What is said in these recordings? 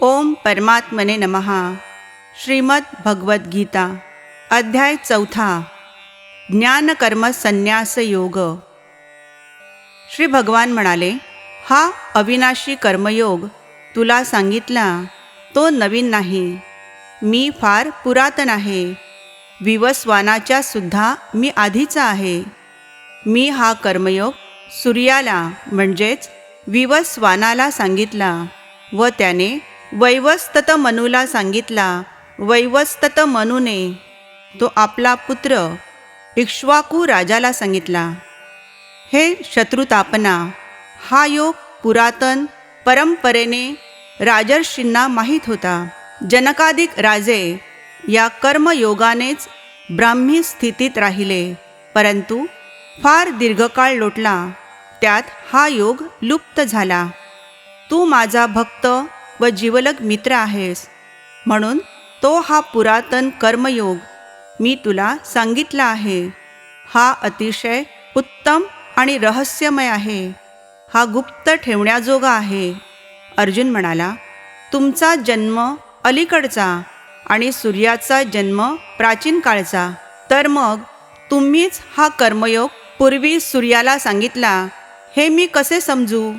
ओम परमात्मने नमहा श्रीमद भगवद्गीता अध्याय चौथा ज्ञानकर्म संन्यास योग. श्री भगवान म्हणाले हा अविनाशी कर्मयोग तुला सांगितला तो नवीन नाही. मी फार पुरातन आहे. विवस्वानाच्या सुद्धा मी आधीचा आहे. मी हा कर्मयोग सूर्याला म्हणजेच विवस्वानाला सांगितला व त्याने वैवस्तत मनूला सांगितला वैवस्तत मनूने तो आपला पुत्र इक्ष्वाकू राजाला सांगितला हे शत्रुतापना हा योग पुरातन परंपरेने राजर्षींना माहीत होता. जनकाधिक राजे या कर्मयोगानेच ब्राह्मी स्थितीत राहिले परंतु फार दीर्घकाळ लोटला. त्यात हा योग लुप्त झाला. तू माझा भक्त व जीवलग मित्र आहेस. म्हणून तो हा पुरातन कर्मयोग मी तुला सांगितला आहे. हा अतिशय उत्तम आणि रहस्यमय आहे. हा गुप्त ठेवण्याजोगा आहे. अर्जुन म्हणाला तुमचा जन्म अलीकडचा आणि सूर्याचा जन्म प्राचीन काळचा. तर मग तुम्हीच हा कर्मयोग पूर्वी सूर्याला सांगितला. हे मी कसे समजू?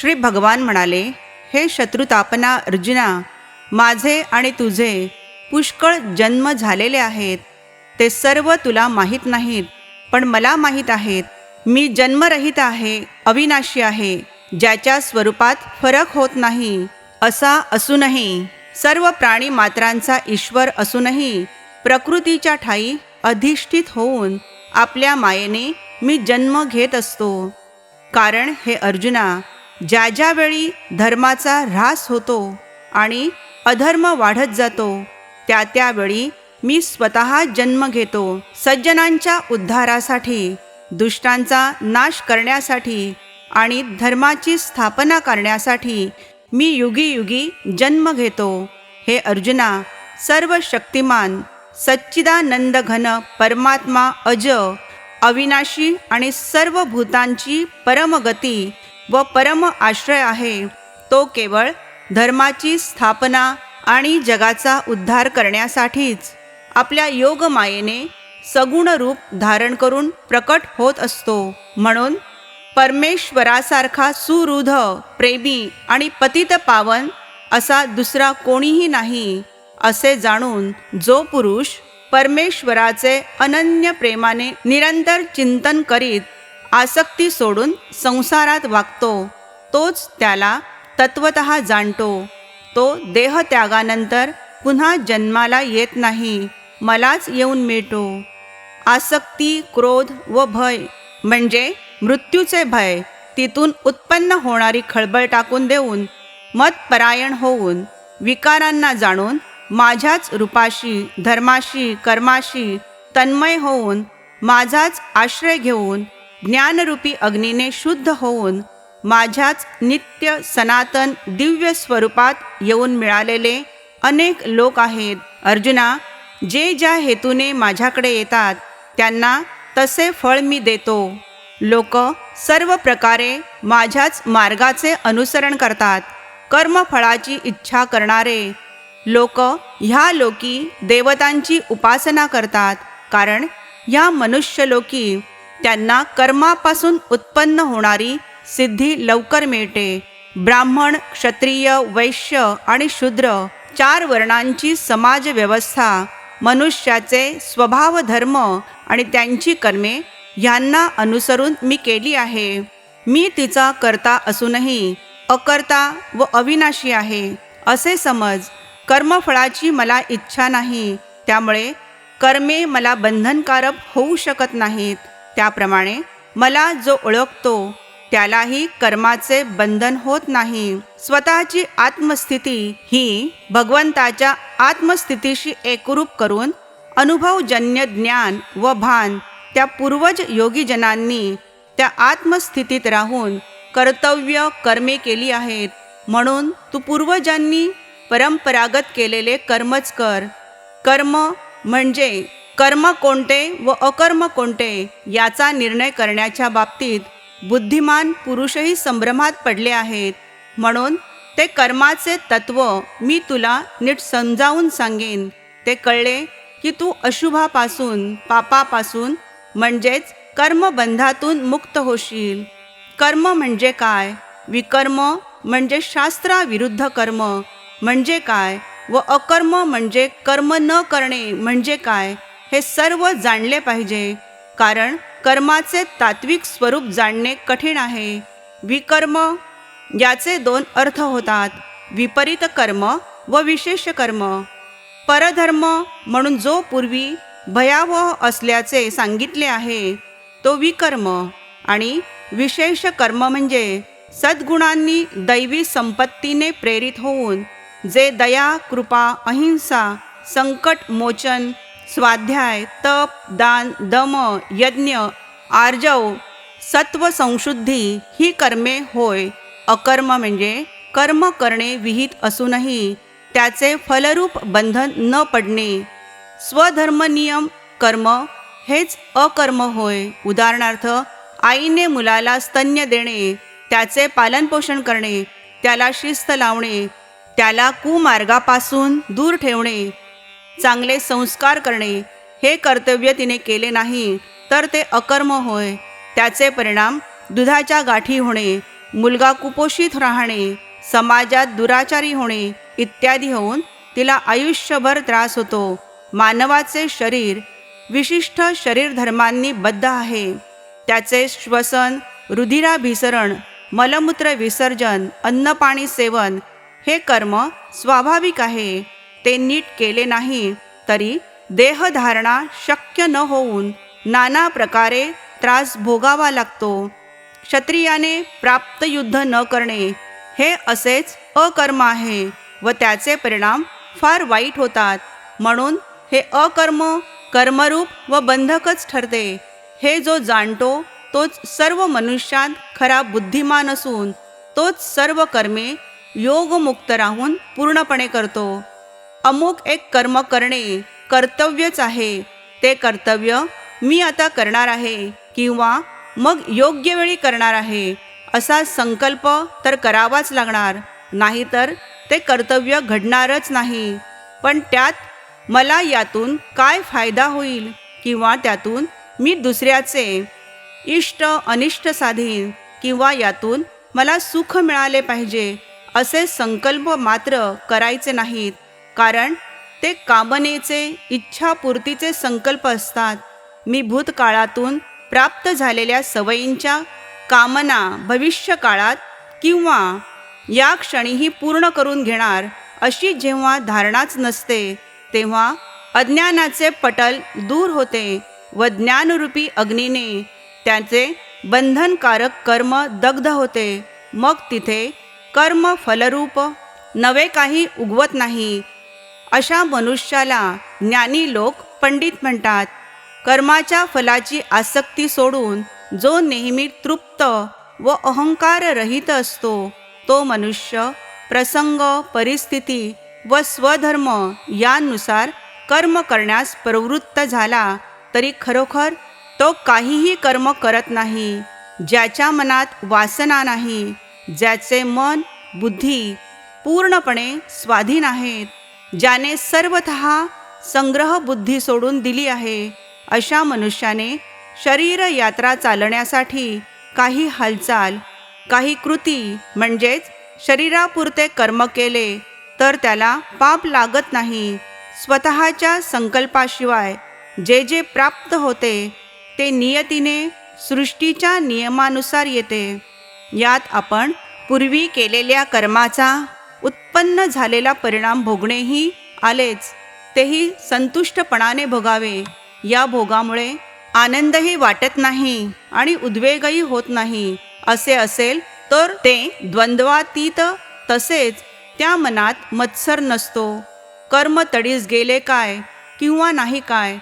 श्री भगवान म्हणाले हे शत्रुतापना अर्जुना माझे आणि तुझे पुष्कळ जन्म झालेले आहेत. ते सर्व तुला माहीत नाहीत पण मला माहीत आहेत. मी जन्मरहित आहे अविनाशी आहे ज्याच्या स्वरूपात फरक होत नाही असा असूनही सर्व प्राणी मात्रांचा ईश्वर असूनही प्रकृतीच्या ठाई अधिष्ठित होऊन आपल्या मायेने मी जन्म घेत असतो. कारण हे अर्जुना ज्या ज्यावेळी धर्माचा ऱ्हास होतो आणि अधर्म वाढत जातो त्या त्यावेळी मी स्वतः जन्म घेतो. सज्जनांच्या उद्धारासाठी दुष्टांचा नाश करण्यासाठी आणि धर्माची स्थापना करण्यासाठी मी युगी युगी जन्म घेतो. हे अर्जुना सर्व शक्तिमान सच्चिदानंद घन परमात्मा अज अविनाशी आणि सर्व भूतांची परमगती व परम आश्रय आहे तो केवळ धर्माची स्थापना आणि जगाचा उद्धार करण्यासाठीच आपल्या योगमायेने सगुण रूप धारण करून प्रकट होत असतो. म्हणून परमेश्वरासारखा सुहृद प्रेमी आणि पतित पावन असा दुसरा कोणीही नाही असे जाणून जो पुरुष परमेश्वराचे अनन्य प्रेमाने निरंतर चिंतन करीत आसक्ती सोडून संसारात वागतो तोच त्याला तत्वत जाणतो. तो देहत्यागानंतर पुन्हा जन्माला येत नाही मलाच येऊन मिळतो. आसक्ती क्रोध व भय म्हणजे मृत्यूचे भय तिथून उत्पन्न होणारी खळबळ टाकून देऊन मतपरायण होऊन विकारांना जाणून माझ्याच रूपाशी धर्माशी कर्माशी तन्मय होऊन माझाच आश्रय घेऊन ज्ञानरूपी अग्नीने शुद्ध होऊन माझ्याच नित्य सनातन दिव्य स्वरूपात येऊन मिळालेले अनेक लोक आहेत. अर्जुना जे ज्या हेतूने माझ्याकडे येतात त्यांना तसे फळ मी देतो. लोक सर्व प्रकारे माझ्याच मार्गाचे अनुसरण करतात कर्मफळाची इच्छा करणारे. लोक ह्या लोकी देवतांची उपासना करतात कारण ह्या मनुष्यलोकी त्यांना कर्मापासून उत्पन्न होणारी सिद्धी लवकर मिळते. ब्राह्मण क्षत्रिय वैश्य आणि शूद्र चार वर्णांची समाज व्यवस्था मनुष्याचे स्वभाव धर्म आणि त्यांची कर्मे ह्यांना अनुसरून मी केली आहे. मी तिचा करता असूनही अकर्ता व अविनाशी आहे. असे समज कर्मफळाची मला इच्छा नाही त्यामुळे कर्मे मला बंधनकारक होऊ शकत नाहीत. त्याप्रमाणे मला जो ओळखतो त्यालाही कर्माचे बंधन होत नाही. स्वतःची आत्मस्थिती ही भगवंताच्या आत्मस्थितीशी एकरूप करून अनुभवजन्य ज्ञान व भान त्या पूर्वज योगीजनांनी त्या आत्मस्थितीत राहून कर्तव्य कर्मे केली आहेत. म्हणून तू पूर्वजांनी परंपरागत केलेले कर्मच कर. कर्म म्हणजे कर्म कोणते व अकर्म कोणते याचा निर्णय करण्याच्या बाबतीत बुद्धिमान पुरुषही संभ्रमात पडले आहेत. म्हणून ते कर्माचे तत्व मी तुला नीट समजावून सांगेन. ते कळले की तू अशुभापासून पापापासून म्हणजेच कर्मबंधातून मुक्त होशील. कर्म म्हणजे काय? विकर्म म्हणजे शास्त्राविरुद्ध कर्म. म्हणजे काय? व अकर्म म्हणजे कर्म न करणे म्हणजे काय? हे सर्व जाणले पाहिजे. कारण कर्माचे तात्विक स्वरूप जाणणे कठीण आहे. विकर्म याचे दोन अर्थ होतात. विपरीत कर्म व विशेष कर्म. परधर्म म्हणून जो पूर्वी भयावह असल्याचे सांगितले आहे तो विकर्म आणि विशेष कर्म म्हणजे सद्गुणांनी दैवी संपत्तीने प्रेरित होऊन जे दया कृपा अहिंसा संकट मोचन स्वाध्याय तप दान दम यज्ञ आर्जव सत्व संशुद्धी ही कर्मे होय. अकर्म म्हणजे कर्म करणे विहित असूनही त्याचे फलरूप बंधन न पडणे. स्वधर्मनियम कर्म हेच अकर्म होय. उदाहरणार्थ आईने मुलाला स्तन्य देणे त्याचे पालनपोषण करणे त्याला शिस्त लावणे त्याला कुमार्गापासून दूर ठेवणे चांगले संस्कार करणे हे कर्तव्य तिने केले नाही तर ते अकर्म होय. त्याचे परिणाम दुधाच्या गाठी होणे मुलगा कुपोषित राहणे समाजात दुराचारी होणे इत्यादी होऊन तिला आयुष्यभर त्रास होतो. मानवाचे शरीर विशिष्ट शरीर धर्मांनी बद्ध आहे. त्याचे श्वसन रुधिराभिसरण मलमूत्र विसर्जन अन्नपाणी सेवन हे कर्म स्वाभाविक आहे. ते नीट केले नाही तरी देहधारणा शक्य न होऊन नाना प्रकारे त्रास भोगावा लागतो. क्षत्रियाने प्राप्त युद्ध न करणे हे असेच अकर्म आहे व त्याचे परिणाम फार वाईट होतात. म्हणून हे अकर्म कर्मरूप व बंधकच ठरते. हे जो जाणतो तोच सर्व मनुष्यात खरा बुद्धिमान असून तोच सर्व कर्मे योगमुक्त राहून पूर्णपणे करतो. अमुक एक कर्म करणे कर्तव्यच आहे. ते कर्तव्य मी आता करणार आहे किंवा मग योग्य वेळी करणार आहे असा संकल्प तर करावाच लागणार. नाहीतर ते कर्तव्य घडणारच नाही. पण त्यात मला यातून काय फायदा होईल किंवा त्यातून मी दुसऱ्याचे इष्ट अनिष्ट साधीन किंवा यातून मला सुख मिळाले पाहिजे असे संकल्प मात्र करायचे नाहीत. कारण ते कामनेचे इच्छापूर्तीचे संकल्प असतात. मी भूतकाळातून प्राप्त झालेल्या सवयींच्या कामना भविष्य काळात किंवा या क्षणीही पूर्ण करून घेणार अशी जेव्हा धारणाच नसते तेव्हा अज्ञानाचे पटल दूर होते व ज्ञानरूपी अग्नीने त्याचे बंधनकारक कर्म दग्ध होते. मग तिथे कर्म फलरूप नवे काही उगवत नाही अशा मनुष्याला ज्ञानी लोक पंडित म्हणतात. कर्माच्या फलाची आसक्ती सोडून जो नेहमी तृप्त व अहंकार रहित असतो तो मनुष्य प्रसंग परिस्थिती व स्वधर्म यानुसार कर्म करण्यास प्रवृत्त झाला तरी खरोखर तो काहीही कर्म करत नाही ज्याच्या मनात वासना नाही ज्याचे मन बुद्धी पूर्णपणे स्वाधीन आहेत. ज्याने सर्वत संग्रह बुद्धी सोडून दिली आहे अशा मनुष्याने शरीर यात्रा चालण्यासाठी काही हालचाल काही कृती म्हणजेच शरीरापुरते कर्म केले तर त्याला पाप लागत नाही. स्वतःच्या संकल्पाशिवाय जे जे प्राप्त होते ते नियतीने सृष्टीच्या नियमानुसार येते. यात आपण पूर्वी केलेल्या कर्माचा उत्पन्न झालेला परिणाम भोगणेही आलेच तेही संतुष्टपणाने भोगावे. या भोगामुळे आनंदही वाटत नाही आणि उद्वेगही होत नाही. असे असेल तर ते द्वंद्वातीत तसेच त्या मनात मत्सर नसतो. कर्म तडीस गेले काय किंवा नाही काय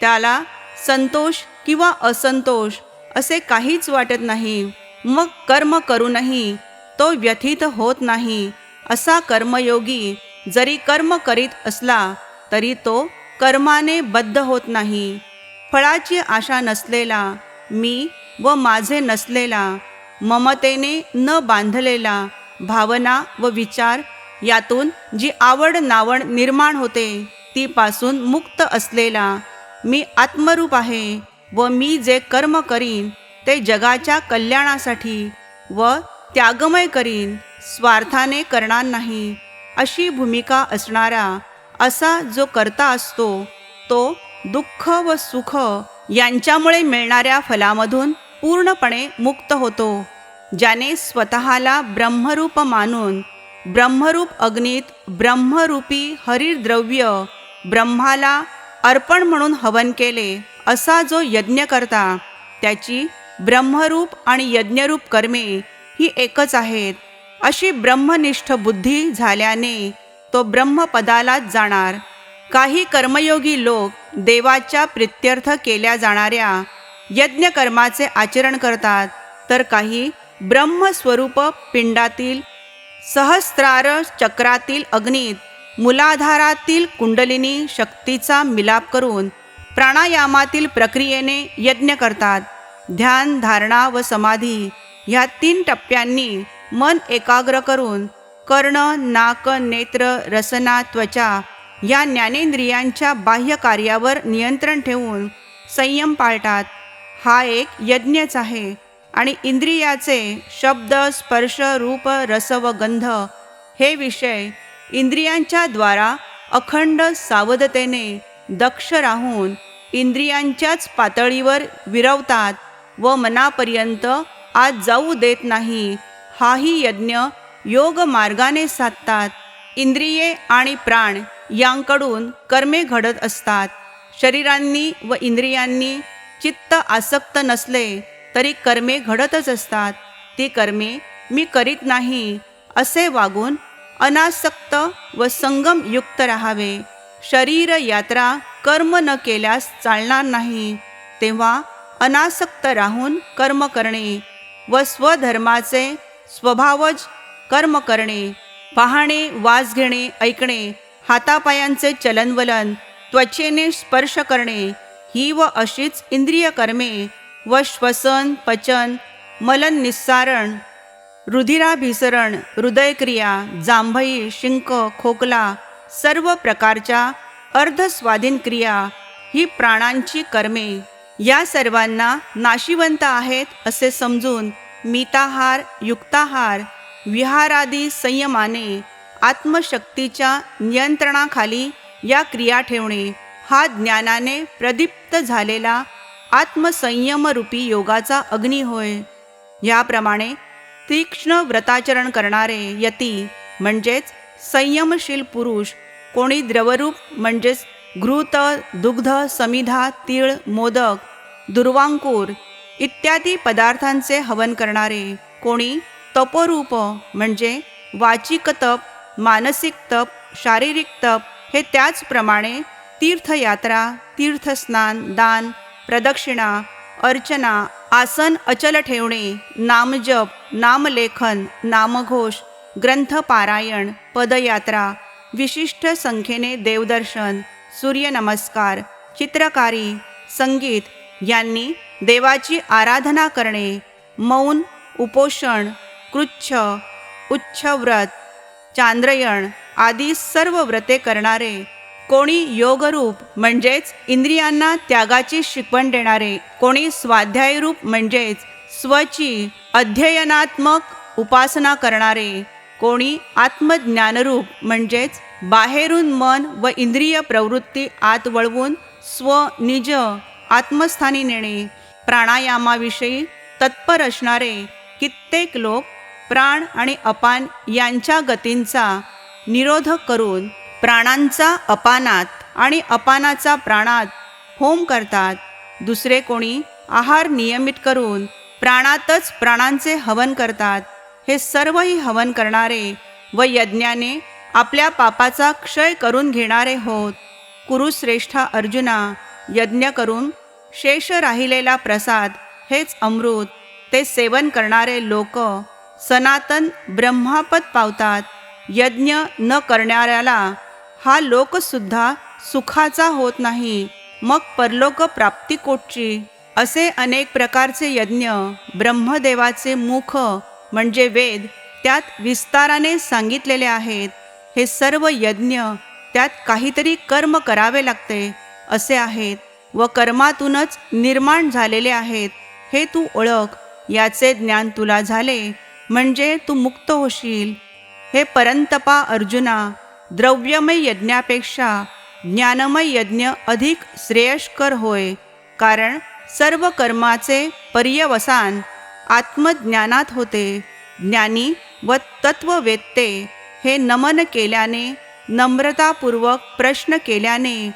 त्याला संतोष किंवा असंतोष असे काहीच वाटत नाही. मग कर्म करूनही तो व्यथित होत नाही. असा कर्मयोगी जरी कर्म करीत असला तरी तो कर्माने बद्ध होत नाही. फळाची आशा नसलेला मी व माझे नसलेला ममतेने न बांधलेला भावना व विचार यातून जी आवड नावड निर्माण होते ती पासून मुक्त असलेला मी आत्मरूप आहे व मी जे कर्म करीन ते जगाच्या कल्याणासाठी व त्यागमय करीन. स्वार्थाने करणार नाही अशी भूमिका असणारा असा जो करता असतो तो दुःख व सुख यांच्यामुळे मिळणाऱ्या फलामधून पूर्णपणे मुक्त होतो ज्याने स्वतःला ब्रह्मरूप मानून ब्रह्मरूप अग्नीत ब्रह्मरूपी हरिद्रव्य ब्रह्माला अर्पण म्हणून हवन केले असा जो यज्ञ करता त्याची ब्रह्मरूप आणि यज्ञरूप कर्मे ही एकच आहेत. अशी ब्रह्मनिष्ठ बुद्धी झाल्याने तो ब्रह्मपदालाच जाणार. काही कर्मयोगी लोक देवाच्या प्रित्यर्थ केल्या जाणाऱ्या यज्ञकर्माचे आचरण करतात तर काही ब्रह्मस्वरूप पिंडातील सहस्रार चक्रातील अग्नीत मूलाधारातील कुंडलिनी शक्तीचा मिलाप करून प्राणायामातील प्रक्रियेने यज्ञ करतात. ध्यान धारणा व समाधी ह्या तीन टप्प्यांनी मन एकाग्र करून कर्ण नाक नेत्र रसना त्वचा या ज्ञानेंद्रियांच्या बाह्य कार्यावर नियंत्रण ठेवून संयम पाळतात. हा एक यज्ञच आहे आणि इंद्रियाचे शब्द स्पर्श रूप रस व गंध हे विषय इंद्रियांच्या द्वारा अखंड सावधतेने दक्ष राहून इंद्रियांच्याच पातळीवर विरवतात व मनापर्यंत आज जाऊ देत नाही हाही यज्ञ योग मार्गाने साधतात. इंद्रिये आणि प्राण यांकडून कर्मे घडत असतात. शरीरांनी व इंद्रियांनी चित्त आसक्त नसले तरी कर्मे घडतच असतात. ती कर्मे मी करीत नाही असे वागून अनासक्त व संगमयुक्त राहावे. शरीर यात्रा कर्म न केल्यास चालणार नाही. तेव्हा अनासक्त राहून कर्म करणे व स्वधर्माचे स्वभावज कर्म करणे पाहणे वास घेणे ऐकणे हातापायांचे चलनवलन त्वचेने स्पर्श करणे ही व अशीच इंद्रिय कर्मे व श्वसन पचन मलन निस्सारण रुधिराभिसरण हृदयक्रिया जांभई शिंक खोकला सर्व प्रकारच्या अर्धस्वाधीन क्रिया ही प्राणांची कर्मे या सर्वांना नाशिवंत आहेत असे समजून मिताहार युक्ताहार विहारादी संयमाने आत्मशक्तीच्या नियंत्रणाखाली या क्रिया ठेवणे हा ज्ञानाने प्रदीप्त झालेला आत्मसंयमरूपी योगाचा अग्नी होय. याप्रमाणे तीक्ष्ण व्रताचरण करणारे यती म्हणजेच संयमशील पुरुष कोणी द्रवरूप म्हणजेच घृत दुग्ध समिधा तीळ मोदक दुर्वांकूर इत्यादी पदार्थांचे हवन करणारे कोणी तपोरूप म्हणजे वाचिक तप मानसिक तप शारीरिक तप हे त्याचप्रमाणे तीर्थयात्रा तीर्थस्नान दान प्रदक्षिणा अर्चना आसन अचल ठेवणे नामजप नामलेखन नामघोष ग्रंथपारायण पदयात्रा विशिष्ट संख्येने देवदर्शन सूर्यनमस्कार चित्रकारी संगीत यांनी देवाची आराधना करणे मौन उपोषण कृच्छ उच्छव्रत चांद्रयण आदी सर्व व्रते करणारे कोणी योगरूप म्हणजेच इंद्रियांना त्यागाची शिकवण देणारे कोणी स्वाध्यायरूप म्हणजेच स्वची अध्ययनात्मक उपासना करणारे कोणी आत्मज्ञानरूप म्हणजेच बाहेरून मन व इंद्रिय प्रवृत्ती आत वळवून स्व निज आत्मस्थानी नेणे प्राणायामाविषयी तत्पर असणारे कित्येक लोक प्राण आणि अपान यांच्या गतींचा निरोध करून प्राणांचा अपानात आणि अपानाचा प्राणात होम करतात. दुसरे कोणी आहार नियमित करून प्राणातच प्राणांचे हवन करतात. हे सर्वही हवन करणारे व यज्ञाने आपल्या पापाचा क्षय करून घेणारे होत. कुरुश्रेष्ठा अर्जुना यज्ञ करून शेष राहिलेला प्रसाद हेच अमृत. ते सेवन करणारे लोक सनातन ब्रह्मापद पावतात. यज्ञ न करणाऱ्याला हा लोकसुद्धा सुखाचा होत नाही. मग परलोक प्राप्ती कोटची असे अनेक प्रकारचे यज्ञ ब्रह्मदेवाचे मुख म्हणजे वेद त्यात विस्ताराने सांगितलेले आहेत. हे सर्व यज्ञ त्यात काहीतरी कर्म करावे लागते असे आहेत. व कर्मातूनच निर्माण झालेले आहेत. हे तू ओळख याचे ज्ञान तुला झाले. म्हणजे तू मुक्त होशील. हे परंतपा अर्जुना द्रव्यमय यज्ञापेक्षा ज्ञानमय यज्ञ अधिक श्रेयस्कर होय. कारण सर्व कर्माचे पर्यवसान आत्मज्ञानात होते. ज्ञानी व तत्ववेत्ते हे नमन केल्याने नम्रतापूर्वक प्रश्न केल्याने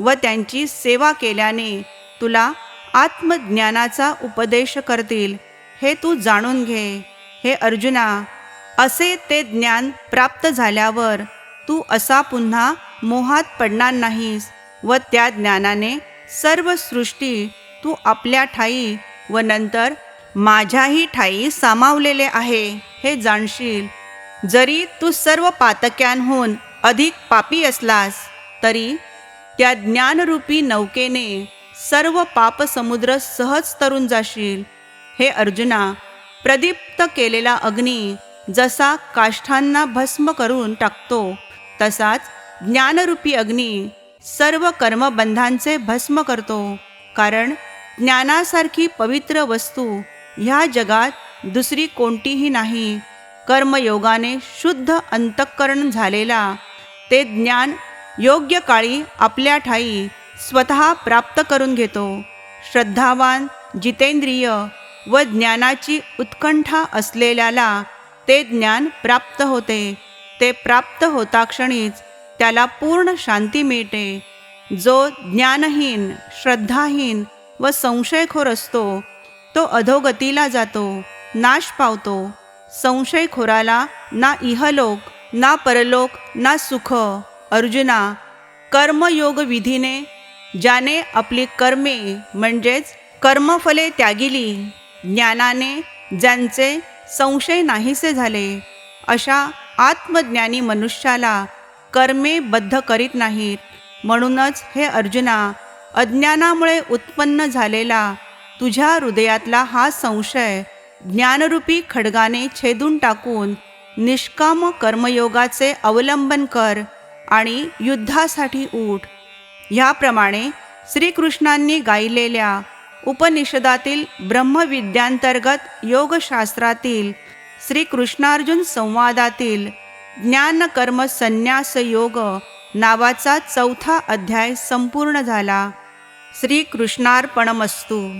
व त्यांची सेवा केल्याने तुला आत्मज्ञानाचा उपदेश करतील. हे तू जाणून घे. हे अर्जुना असे ते ज्ञान प्राप्त झाल्यावर तू असा पुन्हा मोहात पडणार नाहीस व त्या ज्ञानाने सर्व सृष्टी तू आपल्या ठाई व नंतर माझ्याही ठाई सामावलेले आहे. हे जाणशील. जरी तू सर्व पातक्यांहून अधिक पापी असलास तरी त्या ज्ञानरूपी नौकेने सर्व पापसमुद्र सहज तरून जाशील. हे अर्जुना प्रदीप्त केलेला अग्नी जसा काष्ठांना भस्म करून टाकतो तसाच ज्ञानरूपी अग्नी सर्व कर्मबंधांचे भस्म करतो. कारण ज्ञानासारखी पवित्र वस्तू ह्या जगात दुसरी कोणतीही नाही. कर्मयोगाने शुद्ध अंतःकरण झालेला ते ज्ञान योग्य काळी आपल्या ठाई स्वतः प्राप्त करून घेतो. श्रद्धावान जितेंद्रिय व ज्ञानाची उत्कंठा असलेल्याला ते ज्ञान प्राप्त होते. ते प्राप्त होता क्षणीच त्याला पूर्ण शांती मिळते. जो ज्ञानहीन श्रद्धाहीन व संशयखोर असतो तो अधोगतीला जातो नाश पावतो. संशयखोराला ना इहलोक ना परलोक ना सुख अर्जुना कर्मयोग विधीने ज्याने आपली कर्मे म्हणजेच कर्मफले त्यागिली ज्ञानाने ज्यांचे संशय नाहीसे झाले अशा आत्मज्ञानी मनुष्याला कर्मे बद्ध करीत नाहीत. म्हणूनच हे अर्जुना अज्ञानामुळे उत्पन्न झालेला तुझ्या हृदयातला हा संशय ज्ञानरूपी खडगाने छेदून टाकून निष्काम कर्मयोगाचे अवलंबन कर. आणि युद्धासाठी ऊठ ह्याप्रमाणे श्रीकृष्णांनी गायलेल्या उपनिषदातील ब्रह्मविद्यांतर्गत योगशास्त्रातील श्रीकृष्णार्जुन संवादातील ज्ञानकर्म संन्यास योग नावाचा चौथा अध्याय संपूर्ण झाला. श्रीकृष्णार्पणमस्तू.